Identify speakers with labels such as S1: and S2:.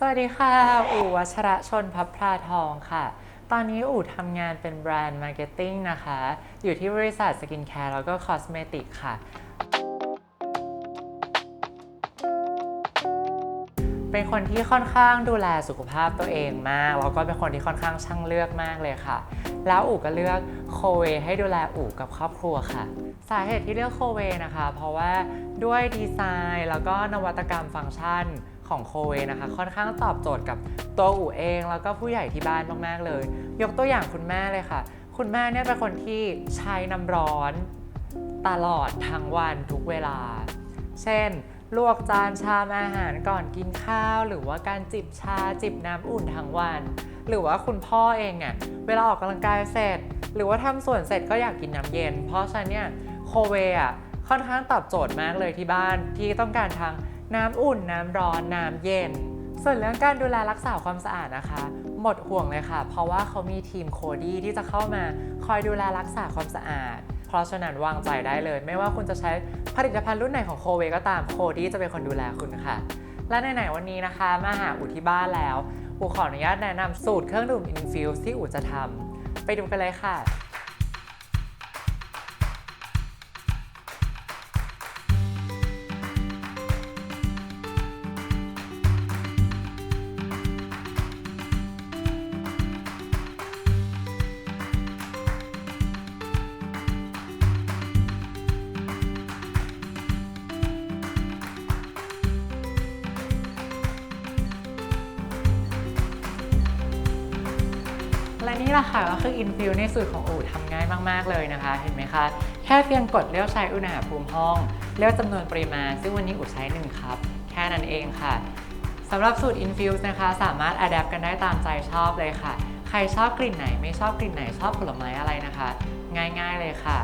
S1: สวัสดีค่ะ อู่วัชระชนพับพลาทองค่ะ ตอนนี้อู่ทำงานเป็นแบรนด์มาร์เก็ตติ้งนะคะ อยู่ที่บริษัทสกินแคร์แล้วก็คอสเมติกค่ะ เป็นคนที่ค่อนข้างดูแลสุขภาพตัวเองมาก แล้วก็เป็นคนที่ค่อนข้างช่างเลือกมากเลยค่ะ แล้วอู่ก็เลือกโคเวให้ดูแลอู่กับครอบครัวค่ะสาเหตุที่เลือกโคเวนะคะ เพราะว่าด้วยดีไซน์แล้วก็นวัตกรรมฟังก์ชัน ของโคเวนะคะ ค่อนข้างตอบโจทย์กับตัวอู่เอง แล้วก็ผู้ใหญ่ที่บ้านมากๆเลย ยกตัวอย่างคุณแม่เลยค่ะ คุณแม่เนี่ยเป็นคนที่ใช้น้ำร้อนตลอดทั้งวันทุกเวลา เช่น ลวกจานชามอาหารก่อนกินข้าว หรือว่าการจิบชาจิบน้ำอุ่นทั้งวัน หรือว่าคุณพ่อเองเนี่ยเวลาออกกำลังกายเสร็จ หรือว่าทำส่วนเสร็จก็อยากกินน้ำเย็น เพราะฉะนั้นเนี่ยโคเวอะค่อนข้างตอบโจทย์มากเลยที่บ้านที่ต้องการทั้ง น้ำอุ่น น้ำร้อน น้ำเย็น ส่วนเรื่องการดูแลรักษาความสะอาดนะคะ หมดห่วงเลยค่ะ เพราะว่าเขามีทีมโคดี้ที่จะเข้ามาคอยดูแลรักษาความสะอาด เพราะฉะนั้นวางใจได้เลย ไม่ว่าคุณจะใช้ผลิตภัณฑ์รุ่นไหนของโคเวก็ตามโคดี้จะเป็นคนดูแลคุณค่ะ และไหนๆวันนี้นะคะ มาหาอู่ที่บ้านแล้วอู่ขออนุญาตแนะนำสูตรเครื่องดื่ม Infuse ที่อู่จะทำไปดูกันเลยค่ะ และนี่แหละค่ะก็คืออินฟิวในสูตรของอู่ทำง่ายมาก ๆ เลยนะคะ เห็นไหมคะ แค่เพียงกดเลือกใช้อุณหภูมิห้อง เลือกจำนวนปริมาณ ซึ่งวันนี้อู่ใช้1ครับ แค่นั้นเองค่ะสำหรับสูตร Infuse นะคะสามารถอัดแอปกันได้ตามใจชอบเลยค่ะ ใครชอบกลิ่นไหนไม่ชอบกลิ่นไหนชอบผลไม้อะไรนะคะ ง่ายๆเลยค่ะ